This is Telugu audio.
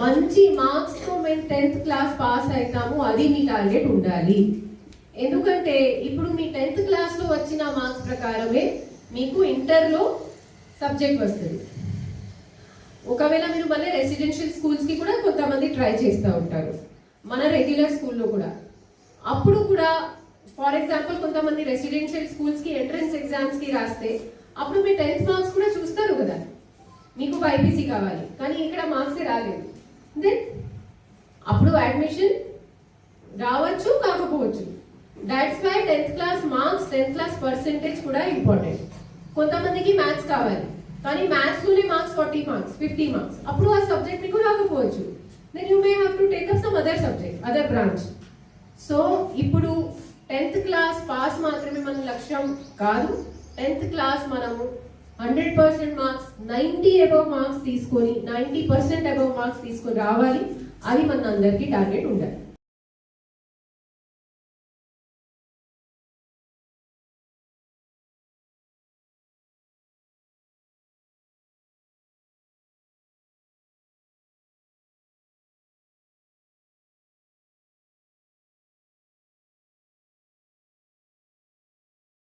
మంచి మార్క్స్తో మేము టెన్త్ క్లాస్ పాస్ అవుతాము అది మీ టార్గెట్ ఉండాలి. ఎందుకంటే ఇప్పుడు మీ టెన్త్ క్లాస్లో వచ్చిన మార్క్స్ ప్రకారమే మీకు ఇంటర్లో సబ్జెక్ట్ వస్తుంది. ఒకవేళ మీరు మళ్ళీ రెసిడెన్షియల్ స్కూల్స్కి కూడా కొంతమంది ట్రై చేస్తూ ఉంటారు. మన రెగ్యులర్ స్కూల్లో కూడా. అప్పుడు కూడా ఫర్ ఎగ్జాంపుల్ కొంతమంది రెసిడెన్షియల్ స్కూల్స్కి ఎంట్రన్స్ ఎగ్జామ్స్కి రాస్తే అప్పుడు మీ టెన్త్ మార్క్స్ కూడా చూస్తారు కదా. మీకు బైపీసీ కావాలి కానీ ఇక్కడ మార్క్స్ రాలేదు. దెన్ అప్పుడు అడ్మిషన్ రావచ్చు కాకపోవచ్చు. That's why tenth class marks tenth class percentage కూడా ఇంపార్టెంట్ కొంతమందికి మ్యాథ్స్ కావాలి. కానీ మ్యాథ్స్లోనే marks forty marks fifty marks అప్పుడు ఆ సబ్జెక్ట్ మీకు రాకపోవచ్చు. Then you may have to take up some other subject other branch so ఇప్పుడు టెన్త్ క్లాస్ పాస్ మాత్రమే మన లక్ష్యం కాదు. టెన్త్ క్లాస్ మనము hundred percent marks ninety above marks తీసుకొని నైంటీ పర్సెంట్ అబవ్ మార్క్స్ తీసుకొని రావాలి. అది మన అందరికీ టార్గెట్ ఉండాలి.